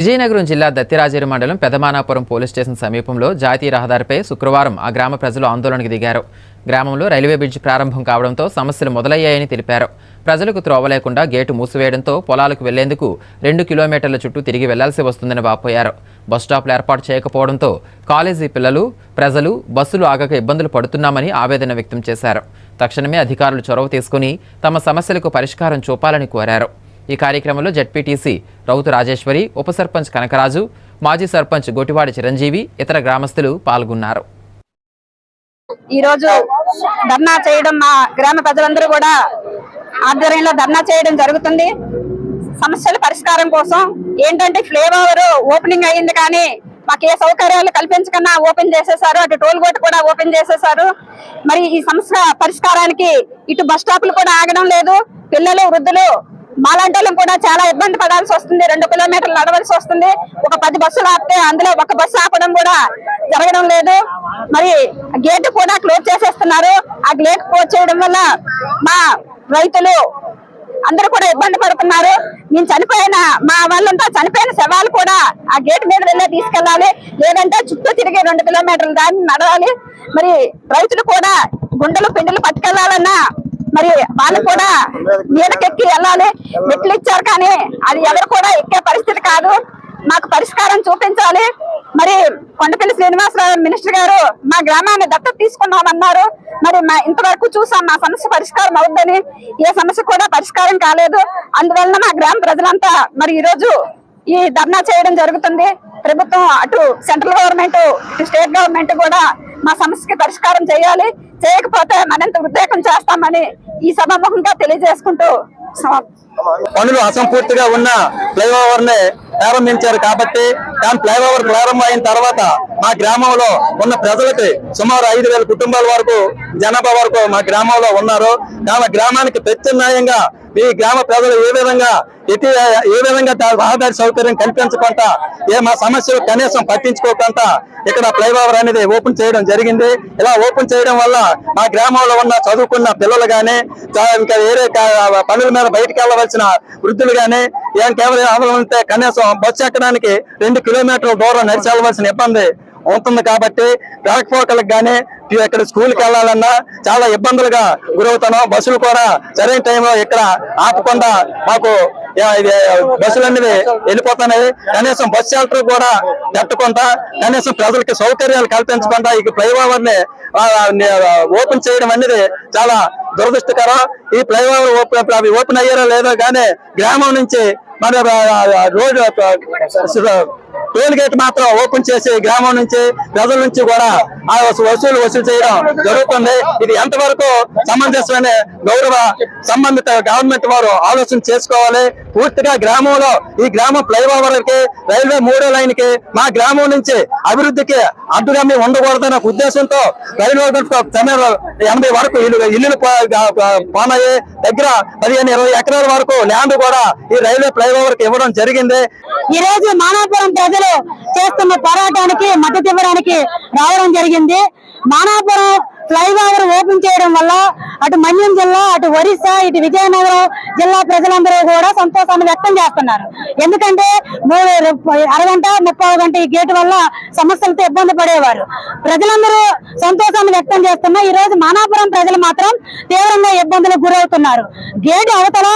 విజయనగరం జిల్లా దత్తిరాజేరు మండలం Pedamanapuram police station సమీపంలో జాతీయ రహదారిపై శుక్రవారం ఆ గ్రామ ప్రజలు ఆందోళనకు దిగారు. గ్రామంలో రైల్వే బ్రిడ్జి ప్రారంభం కావడంతో సమస్యలు మొదలయ్యాయని తెలిపారు. ప్రజలకు త్రోవ లేకుండా గేటు మూసివేయడంతో పొలాలకు వెళ్ళేందుకు రెండు కిలోమీటర్ల చుట్టూ తిరిగి వెళ్ళాల్సి వస్తుందని వాపోయారు. బస్టాప్లు ఏర్పాటు చేయకపోవడంతో కాలేజీ పిల్లలు ప్రజలు బస్సులు ఆగక ఇబ్బందులు పడుతున్నామని ఆవేదన వ్యక్తం చేశారు. తక్షణమే అధికారులు చొరవ తీసుకుని తమ సమస్యలకు పరిష్కారం చూపాలని కోరారు. ఈ కార్యక్రమంలో జడ్పీటీసీ రౌతు రాజేశ్వరి ఉప సర్పంచ్ కనకరాజు మాజీ సర్పంచ్ గోటివాడి చిరంజీవి ఇతర గ్రామస్తులు పాల్గొన్నారు. ఈ రోజు ధర్నా చేయడం మా గ్రామ ప్రజలందరూ కూడా ఆధ్వర్యంలో ధర్నా చేయడం జరుగుతుంది. సమస్యల పరిష్కారం కోసం ఏంటంటే ఫ్లేవర్ ఓపెనింగ్ అయ్యింది కానీ మాకు ఏ సౌకర్యాలు కల్పించకన్నా ఓపెన్ చేసేసారు. అటు టోల్ గేట్ కూడా ఓపెన్ చేసేసారు. మరి ఈ సమస్య పరిష్కారానికి ఇటు బస్ స్టాప్లు కూడా ఆగడం లేదు. పిల్లలు వృద్ధులు మాలాంటి కూడా చాలా ఇబ్బంది పడాల్సి వస్తుంది. రెండు కిలోమీటర్లు నడవలసి వస్తుంది. ఒక పది బస్సులు ఆపితే అందులో ఒక బస్సు ఆపడం కూడా జరగడం లేదు. మరి గేట్ కూడా క్లోజ్ చేసేస్తున్నారు. ఆ గేట్ క్లోజ్ చేయడం వల్ల మా రైతులు అందరూ కూడా ఇబ్బంది పడుతున్నారు. నేను చనిపోయిన మా వాళ్ళంతా చనిపోయిన శవాలు కూడా ఆ గేట్ మీద వెళ్ళే తీసుకెళ్ళాలి. లేదంటే చుట్టూ తిరిగి రెండు కిలోమీటర్లు దాన్ని నడవాలి. మరి రైతులు కూడా గుండెలు పిండిలు పట్టుకెళ్ళాలన్నా మరి వాళ్ళు కూడా మీదకెక్కి వెళ్ళాలి. మెట్లు ఇచ్చారు కానీ అది ఎవరు కూడా ఎక్కే పరిస్థితి కాదు. మాకు పరిష్కారం చూపించాలి. మరి కొండపల్లి శ్రీనివాసరావు మినిస్టర్ గారు మా గ్రామాన్ని దత్తత తీసుకున్నామన్నారు మరి మా ఇంతవరకు చూసాం మా సమస్య పరిష్కారం అవుద్దని. ఏ సమస్య కూడా పరిష్కారం కాలేదు. అందువలన మా గ్రామ ప్రజలంతా మరి ఈ రోజు ఈ ధర్నా చేయడం జరుగుతుంది. ప్రభుత్వం అటు సెంట్రల్ గవర్నమెంట్ ఇటు స్టేట్ గవర్నమెంట్ కూడా మా సమస్యకి పరిష్కారం చేయాలి. చేయకపోతే మరింత ఉద్రేకం చేస్తామని ఈ సభాముఖంగా తెలియజేసుకుంటూ పనులు అసంపూర్తిగా ఉన్న ఫ్లైఓవర్ని ప్రారంభించారు కాబట్టి దాని ఫ్లైఓవర్ ప్రారంభం అయిన తర్వాత మా గ్రామంలో ఉన్న ప్రజలకి సుమారు ఐదు వేల కుటుంబాల వరకు జనాభా వరకు మా గ్రామంలో ఉన్నారు. మా గ్రామానికి ప్రత్యామ్నాయంగా ఈ గ్రామ ప్రజలు ఏ విధంగా ఎటు ఏ విధంగా రహదారి సౌకర్యం కల్పించకుండా ఏ మా సమస్యలు కనీసం పట్టించుకోకుండా ఇక్కడ ఫ్లైఓవర్ అనేది ఓపెన్ చేయడం జరిగింది. ఇలా ఓపెన్ చేయడం వల్ల మా గ్రామంలో ఉన్న చదువుకున్న పిల్లలు కానీ ఇంకా వేరే పనుల మీద బయటికి వెళ్ళవలసిన వృద్ధులు కానీ గాని ఇంకెవరు ఉంటే కనీసం బస్సు ఎక్కడానికి రెండు కిలోమీటర్ల దూరం నడిచేవలసిన ఇబ్బంది. ఉంటుంది కాబట్టి రాకపోకలకు గానీ ఇక్కడ స్కూల్కి వెళ్ళాలన్నా చాలా ఇబ్బందులుగా గురవుతున్నాం. బస్సులు కూడా సరైన టైంలో ఇక్కడ ఆపకుండా మాకు ఇది బస్సులు అనేవి వెళ్ళిపోతున్నాయి. కనీసం బస్ షెల్టర్ కూడా పెట్టకుండా కనీసం ప్రజలకి సౌకర్యాలు కల్పించకుండా ఈ ఫ్లైఓవర్ని ఓపెన్ చేయడం అనేది చాలా దురదృష్టకరం. ఈ ఫ్లైఓవర్ ఓపెన్ అవి ఓపెన్ అయ్యారో లేదో కానీ గ్రామం నుంచి మన రోడ్డు టోల్ గేట్ మాత్రం ఓపెన్ చేసి గ్రామం నుంచి ప్రజల నుంచి కూడా ఆ వసూలు వసూలు చేయడం జరుగుతుంది. ఇది ఎంతవరకు సమంజసమైన గౌరవ సంబంధిత గవర్నమెంట్ వారు ఆలోచన చేసుకోవాలి. పూర్తిగా గ్రామంలో ఈ గ్రామ ఫ్లైఓవర్కి రైల్వే మూడో లైన్కి మా గ్రామం నుంచి అభివృద్ధికి అడ్డుగామి ఉండకూడదనే ఉద్దేశంతో రైల్వే ఎనభై వరకు ఇల్లు ఇల్లులు పోనాయి. దగ్గర పదిహేను ఇరవై ఎకరాల వరకు ల్యాండ్ కూడా ఈ రైల్వే ఫ్లైఓవర్కి ఇవ్వడం జరిగింది. ఈ రోజు మానవపురం ప్రజలు చేస్తున్న పోరాటానికి మద్దతు ఇవ్వడానికి రావడం జరిగింది. మానాపురం ఫ్లైఓవర్ ఓపెన్ చేయడం వల్ల అటు మన్యం జిల్లా అటు ఒరిస్సా ఇటు విజయనగరం జిల్లా ప్రజలందరూ కూడా సంతోషాన్ని వ్యక్తం చేస్తున్నారు. ఎందుకంటే అరగంట ముప్పై గంట ఈ గేటు వల్ల సమస్యలతో ఇబ్బంది పడేవారు. ప్రజలందరూ సంతోషాన్ని వ్యక్తం చేస్తున్నా ఈ రోజు మానాపురం ప్రజలు మాత్రం తీవ్రంగా ఇబ్బందులకు గురవుతున్నారు. గేటు అవతల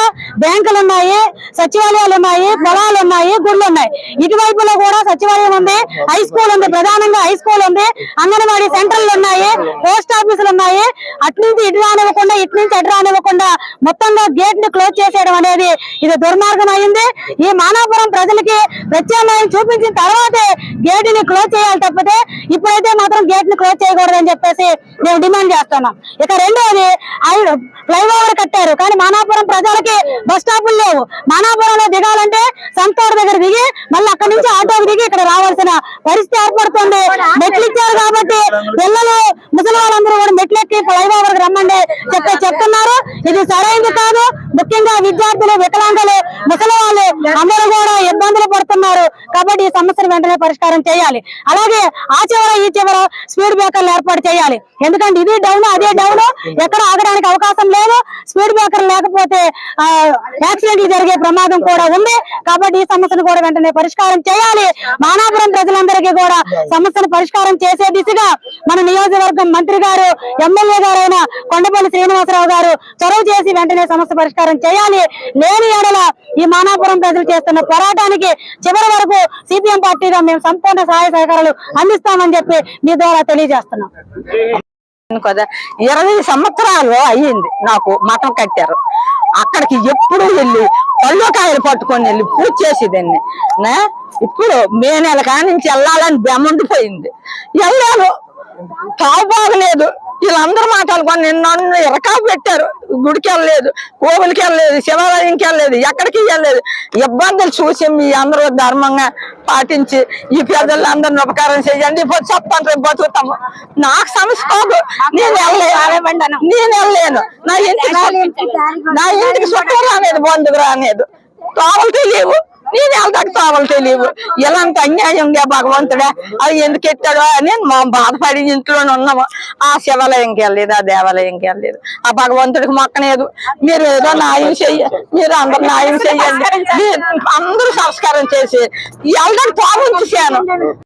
బ్యాంకులు ఉన్నాయి సచివాలయాలు ఉన్నాయి పొలాలు ఉన్నాయి గుళ్ళు ఉన్నాయి ఇటువైపులో కూడా సచివాలయం ఉంది హై స్కూల్ ఉంది ప్రధానంగా హై స్కూల్ ఉంది. అంగన్వాడీ సెంటర్లు ఉన్నాయి పోస్ట్ ఆఫీసులు ఉన్నాయి అటు నుంచి ఇటు రానివ్వకుండా ఇటు నుంచి అటు రానివ్వకుండా మొత్తంగా గేట్ని క్లోజ్ చేసేయడం అనేది ఇది దుర్మార్గం అయింది ఈ మానాపురం ప్రజలకి ప్రత్యామ్నాయం చూపించిన తర్వాతే గేట్ని క్లోజ్ చేయాలి తప్పితే ఇప్పుడైతే మాత్రం గేట్ని క్లోజ్ చేయకూడదని చెప్పేసి మేము డిమాండ్ చేస్తున్నాం. ఇక రెండోది ఫ్లైఓవర్ కట్టారు. కానీ మానాపురం ప్రజలకి బస్ స్టాపులు లేవు. మానాపురంలో దిగాలంటే సంతోడు దగ్గర దిగి మళ్ళీ అక్కడి నుంచి ఆటోకి దిగి ఇక్కడ రావాల్సిన పరిస్థితి ఏర్పడుతుంది. మెట్లు ఇచ్చారు కాబట్టి పిల్లలు ముసలి వాళ్ళందరూ కూడా మెట్లు ఎక్కి ఫ్లైఓవర్ రమ్మండి చెప్ప చెప్తున్నారు. ఇది సరైనది కాదు. ముఖ్యంగా విద్యార్థులు వికలాంగులు ముసలి వాళ్ళు అందరూ కూడా ఇబ్బందులు పడుతున్నారు కాబట్టి ఈ సమస్యను వెంటనే పరిష్కారం చేయాలి. అలాగే ఆ చివర ఈ చివర స్పీడ్ బ్రేకర్లు ఏర్పాటు చేయాలి. ఎందుకంటే ఇది డౌన్ అదే డౌన్ ఎక్కడ ఆగడానికి అవకాశం లేదు. స్పీడ్ బ్రేకర్ లేకపోతే యాక్సిడెంట్లు జరిగే ప్రమాదం కూడా ఉంది. కాబట్టి ఈ సమస్యను కూడా వెంటనే పరిష్కారం చేయాలి. మానాపురం ప్రజలందరికీ కూడా సమస్యను పరిష్కారం చేసే దిశగా మన నియోజకవర్గం మంత్రి గారు ఎమ్మెల్యే గారైన కొండపల్లి శ్రీనివాసరావు గారు చొరవ చేసి వెంటనే సమస్య పరిష్కారం చేయాలి. లేని ఎడల ఈ మానాపురం ప్రజలు చేస్తున్న పోరాటానికి చివరి వరకు సిపిఎం పార్టీగా మేము సంపూర్ణ సహాయ సహకారాలు అందిస్తామని చెప్పి మీ ద్వారా తెలియజేస్తున్నాం. కదా ఇరవై సంవత్సరాలు అయ్యింది నాకు మతం కట్టారు. అక్కడికి ఎప్పుడు వెళ్ళి పళ్ళుకాయలు పట్టుకొని వెళ్ళి పూజ చేసేదాన్ని. ఇప్పుడు మే నెల కానించి వెళ్ళాలని బెమ్మండిపోయింది వెళ్ళాను. కావు బాగలేదు వీళ్ళందరూ మాట్లాడుకొని నిన్న నన్ను ఇరకా పెట్టారు. గుడికి వెళ్ళలేదు కోవులకి వెళ్ళలేదు శివాలయంకి వెళ్ళలేదు ఎక్కడికి వెళ్ళలేదు. ఇబ్బందులు చూసి మీ అందరూ ధర్మంగా పాటించి ఈ ప్రజలందరిని ఉపకారం చేయండి. ఇప్పుడు చెప్పండి రేపు బతుకుతాము. నాకు సమస్య కాదు. నేను వెళ్ళలేను. నేను వెళ్ళలేను. నా ఇంటికి నా ఇంటికి చుట్టూ రాలేదు బంధువు రాలేదు. తోవలు తెలియవు నేను వెళ్తాక తోవలు తెలియవు ఇలాంటి అన్యాయంగా భగవంతుడా అది ఎందుకు ఎత్తాడో అని మా బాధపడి ఇంట్లోనే ఉన్నాము. ఆ శివాలయంకి వెళ్ళలేదు ఆ దేవాలయంకి వెళ్ళలేదు. ఆ భగవంతుడికి మొక్కలేదు మీరు ఏదో న్యాయం చెయ్య మీరు అందరు న్యాయం చెయ్యండి. అందరూ సంస్కారం చేసి వెళ్ళడానికి తోవ ఉంచేసాను